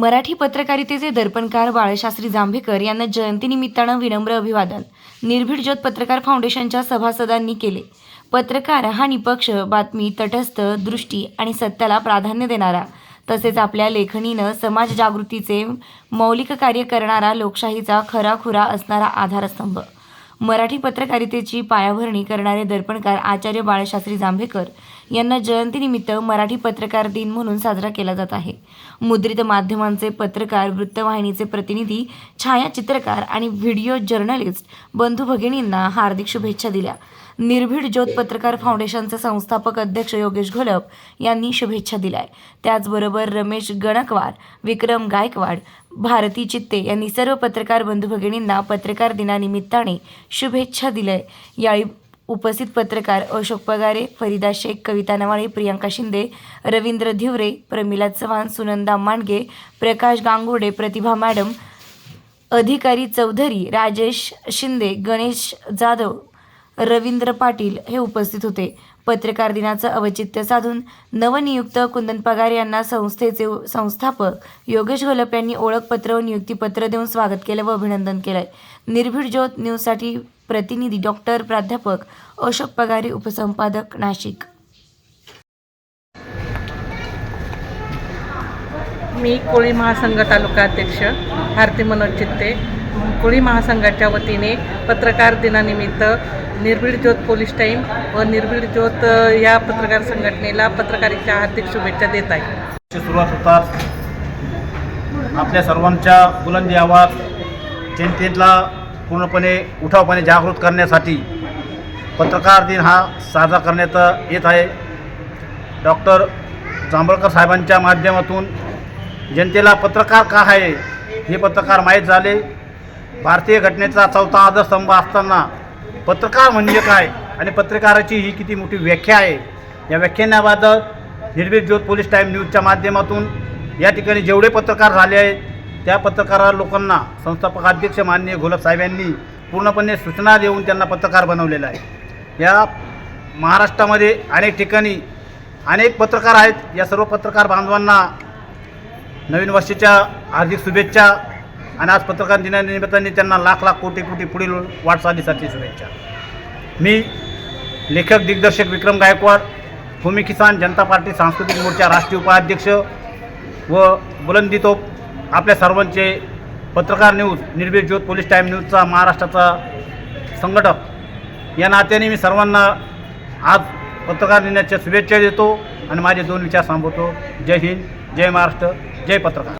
मराठी पत्रकारितेचे दर्पणकार बाळशास्त्री जांभेकर यांना जयंतीनिमित्तानं विनम्र अभिवादन. निर्भीड ज्योत पत्रकार फाउंडेशनच्या सभासदांनी केले. पत्रकार हा निपक्ष बातमी तटस्थ दृष्टी आणि सत्याला प्राधान्य देणारा. तसेच आपल्या लेखणीनं समाज जागृतीचे मौलिक कार्य करणारा लोकशाहीचा खराखुरा असणारा आधारस्तंभ. मराठी पत्रकारितेची पायाभरणी करणारे दर्पणकार आचार्य बाळशास्त्री जांभेकर यांना जयंतीनिमित्त मराठी पत्रकार दिन म्हणून साजरा केला जात आहे. मुद्रित माध्यमांचे पत्रकार वृत्तवाहिनीचे प्रतिनिधी छायाचित्रकार आणि व्हिडिओ जर्नलिस्ट बंधू भगिनींना हार्दिक शुभेच्छा दिल्या. निर्भीड ज्योत पत्रकार फाउंडेशनचे संस्थापक अध्यक्ष योगेश घोलप यांनी शुभेच्छा दिल्या. त्याचबरोबर रमेश गणकवार विक्रम गायकवाड भारती चित्ते यांनी सर्व पत्रकार बंधू भगिनींना पत्रकार दिनानिमित्ताने शुभेच्छा दिल्या. यावेळी उपस्थित पत्रकार अशोक पगारे फरीदा शेख कविता नवाळे प्रियांका शिंदे रवींद्र धिवरे प्रमिला चव्हाण सुनंदा मांडगे प्रकाश गांगुर्डे प्रतिभा मॅडम अधिकारी चौधरी राजेश शिंदे गणेश जाधव रवींद्र पाटील हे उपस्थित होते. पत्रकार दिनाचं औचित्य साधून नवनियुक्त कुंदन पगार यांना संस्थेचे संस्थापक योगेश घोलप यांनी ओळखपत्र व नियुक्तीपत्र देऊन स्वागत केलं व अभिनंदन केलंय. निर्भीड ज्योत न्यूजसाठी प्रतिनिधी डॉक्टर प्राध्यापक अशोक पगारे उपसंपादक नाशिक. मी कोळी महासंघ तालुका अध्यक्ष भारती मनोज चित्ते. कोळी महासंघाच्या वतीने पत्रकार दिनानिमित्त निर्भीड ज्योत पोलीस टाईम व निर्भीड ज्योत या पत्रकार संघटनेला पत्रकारितेच्या हार्दिक शुभेच्छा देत आहे. सुरुवात होतात आपल्या सर्वांच्या बुलंदी आवाज जनतेला पूर्णपणे उठावपणे जागृत करण्यासाठी पत्रकार दिन हा साजरा करण्यात येत आहे. डॉक्टर जांभळकर साहेबांच्या माध्यमातून जनतेला पत्रकार का आहे हे पत्रकार माहीत झाले. भारतीय घटनेचा चौथा आधारस्तंभ असताना पत्रकार म्हणजे काय आणि पत्रकाराची ही किती मोठी व्याख्या आहे? या व्याख्यानाबाबत निर्भीड ज्योत पोलीस टाईम न्यूजच्या माध्यमातून या ठिकाणी जेवढे पत्रकार झाले आहेत त्या पत्रकार लोकांना संस्थापक अध्यक्ष माननीय गुलाबसाहेबांनी साहेब यांनी पूर्णपणे सूचना देऊन त्यांना पत्रकार बनवलेला आहे. या महाराष्ट्रामध्ये अनेक ठिकाणी अनेक पत्रकार आहेत. या सर्व पत्रकार बांधवांना नवीन वर्षाच्या हार्दिक शुभेच्छा आणि आज पत्रकार दिनानिमित्ताने त्यांना लाख लाख कोटी कोटी पुढील वाटचालीसाठी शुभेच्छा. मी लेखक दिग्दर्शक विक्रम गायकवाड भूमी किसान जनता पार्टी सांस्कृतिक मोर्चा राष्ट्रीय उपाध्यक्ष व बुलंदी तोप आपल्या सर्वांचे पत्रकार न्यूज निर्भीड ज्योत पोलीस टाईम न्यूजचा महाराष्ट्राचा संघटक. या नात्याने मी सर्वांना आज पत्रकार दिनाच्या शुभेच्छा देतो आणि माझे दोन विचार सांगतो. जय हिंद जय महाराष्ट्र जय पत्रकार.